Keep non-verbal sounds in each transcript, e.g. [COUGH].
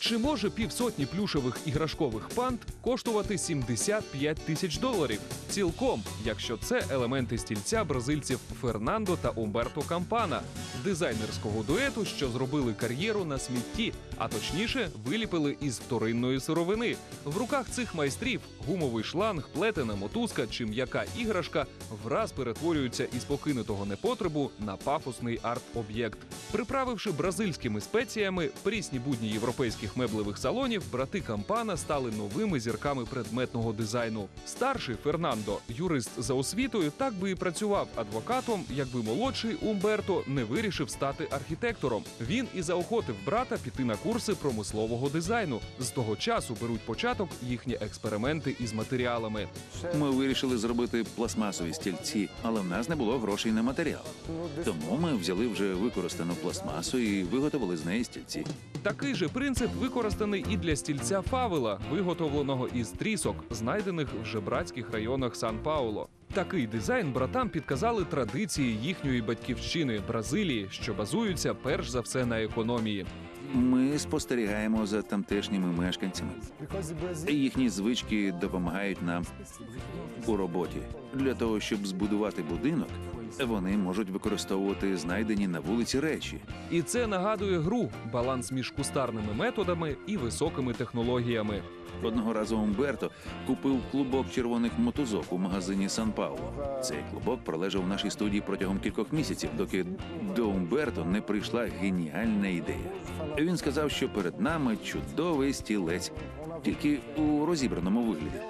Чи може півсотні плюшевих іграшкових панд коштувати 75 тисяч доларів? Цілком, якщо це елементи стільця бразильців Фернандо та Умберто Кампана, дизайнерського дуету, що зробили кар'єру на смітті, а точніше виліпили із вторинної сировини. В руках цих майстрів гумовий шланг, плетена мотузка чи м'яка іграшка враз перетворюються із покинутого непотребу на пафосний арт-об'єкт. Приправивши бразильськими спеціями прісні будні європейських меблевих салонів, брати Кампана стали новими зірками предметного дизайну. Старший Фернандо, юрист за освітою, так би і працював адвокатом, якби молодший Умберто не вирішив стати архітектором. Він і заохотив брата піти на курси промислового дизайну. З того часу беруть початок їхні експерименти із матеріалами. Ми вирішили зробити пластмасові стільці, але в нас не було грошей на матеріал. Тому ми взяли вже використану пластмасу і виготовили з неї стільці. Такий же принцип використаний і для стільця фавела, виготовленого із трісок, знайдених в жебрацьких районах Сан-Пауло. Такий дизайн братам підказали традиції їхньої батьківщини Бразилії, що базуються перш за все на економії. Ми спостерігаємо за тамтешніми мешканцями. Їхні звички допомагають нам у роботі. Для того, щоб збудувати будинок, вони можуть використовувати знайдені на вулиці речі. І це нагадує гру баланс між кустарними методами і високими технологіями. Одного разу Умберто купив клубок червоних мотузок у магазині Сан Пауло. Цей клубок пролежав в нашій студії протягом кількох місяців, доки до Умберто не прийшла геніальна ідея. Він сказав, що перед нами чудовий стілець, тільки у розібраному вигляді.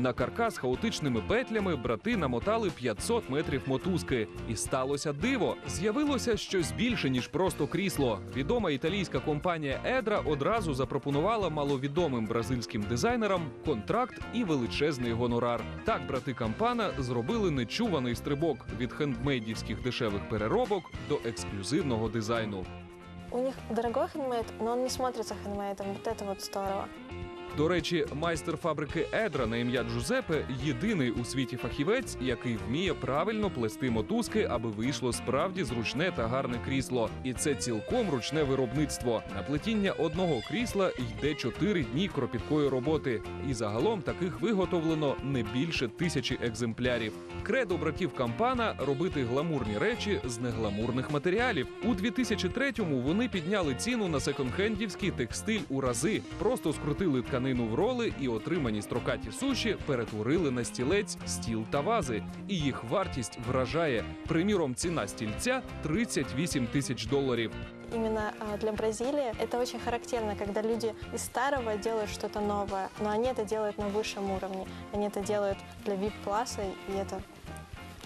На каркас хаотичними петлями брати намотали 500 метрів мотузки. І сталося диво. З'явилося щось більше, ніж просто крісло. Відома італійська компанія Едра одразу запропонувала маловідомим бразильським дизайнерам контракт і величезний гонорар. Так брати Кампана зробили нечуваний стрибок від хендмейдівських дешевих переробок до ексклюзивного дизайну. У них дорогой хендмейд, но он не смотрится хендмейдом. Вот это вот здорово. До речі, майстер фабрики Едра на ім'я Джузепе єдиний у світі фахівець, який вміє правильно плести мотузки, аби вийшло справді зручне та гарне крісло. І це цілком ручне виробництво. На плетіння одного крісла йде 4 дні кропіткої роботи. І загалом таких виготовлено не більше тисячі екземплярів. Кредо братів Кампана робити гламурні речі з негламурних матеріалів. У 2003-му вони підняли ціну на секонд-хендівський текстиль у рази, просто скрутили тканину в роли і отримані строкаті суші перетворили на стілець, стіл та вази. І їх вартість вражає. Приміром, ціна стільця 38 тисяч доларів. Именно а, для Бразилии это очень характерно, когда люди из старого делают что-то новое, но они это делают на высшем уровне. Они это делают для VIP-класса, и это,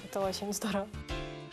это очень здорово.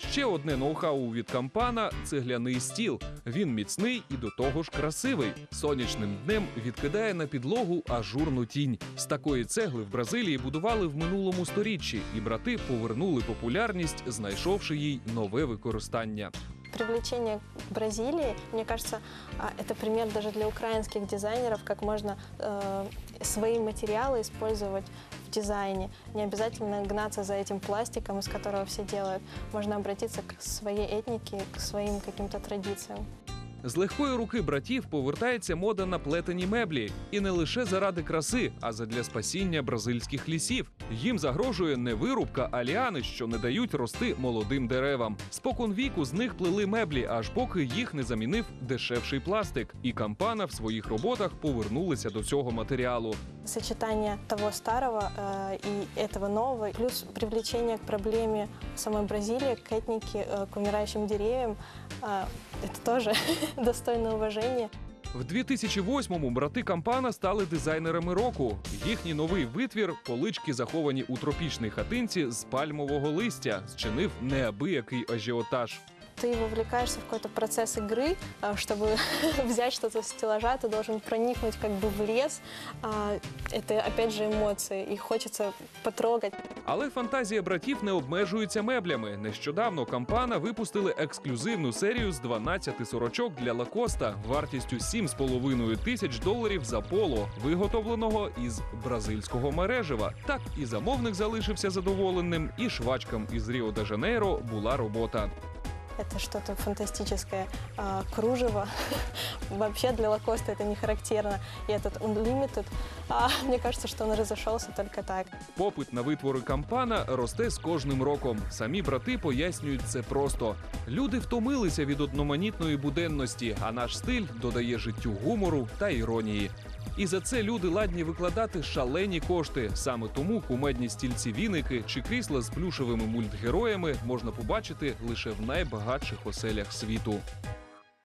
Ще одне ноу-хау від кампана цегляний стіл. Він міцний і до того ж красивий. Сонячним днем відкидає на підлогу ажурну тінь. З такої цегли в Бразилії будували в минулому сторіччі, і брати повернули популярність, знайшовши їй нове використання. Привлечение к Бразилии, мне кажется, а, это пример даже для украинских дизайнеров, как можно э, свои материалы использовать в дизайне. Не обязательно гнаться за этим пластиком, из которого все делают. Можно обратиться к своей этнике, к своим каким-то традициям. З легкої руки братів повертається мода на плетені меблі, і не лише заради краси, а задля спасіння бразильських лісів. Їм загрожує не вирубка, а ліани, що не дають рости молодим деревам. Спокон віку з них плели меблі, аж поки їх не замінив дешевший пластик. І кампана в своїх роботах повернулися до цього матеріалу Сочетание того старого э, и этого нового, плюс привлечение к проблеме самой Бразилии, к этнике, э, к умирающим деревьям, э, это тоже [LAUGHS] достойно уважения. В 2008-му брати Кампана стали дизайнерами року. Їхній новий витвір, полички заховані у тропічній хатинці з пальмового листя, зчинив неабиякий ажіотаж. Ты вовлекаешься в какой-то процесс игры, а, чтобы [LAUGHS] взять что-то с стеллажа, ты должен проникнуть как бы в лес. А, Это, опять же, эмоции, и хочется потрогать. Але фантазія братів не обмежується меблями. Нещодавно Кампана випустили ексклюзивну серію з 12 сорочок для Лакоста вартістю 7,5 тисяч доларів за поло, виготовленого із бразильського мережева. Так і замовник залишився задоволеним, і швачкам із Ріо де Жанейро була робота. это что-то фантастическое. А, кружево. [LAUGHS] Вообще для Лакоста это не характерно. И этот Unlimited, а, [LAUGHS] мне кажется, что он разошелся только так. Попит на витвори кампана росте з кожним роком. Самі брати пояснюють це просто. Люди втомилися від одноманітної буденності, а наш стиль додає життю гумору та іронії. І за це люди ладні викладати шалені кошти. Саме тому кумедні стільці віники чи крісла з плюшевими мультгероями можна побачити лише в найбагатших оселях світу.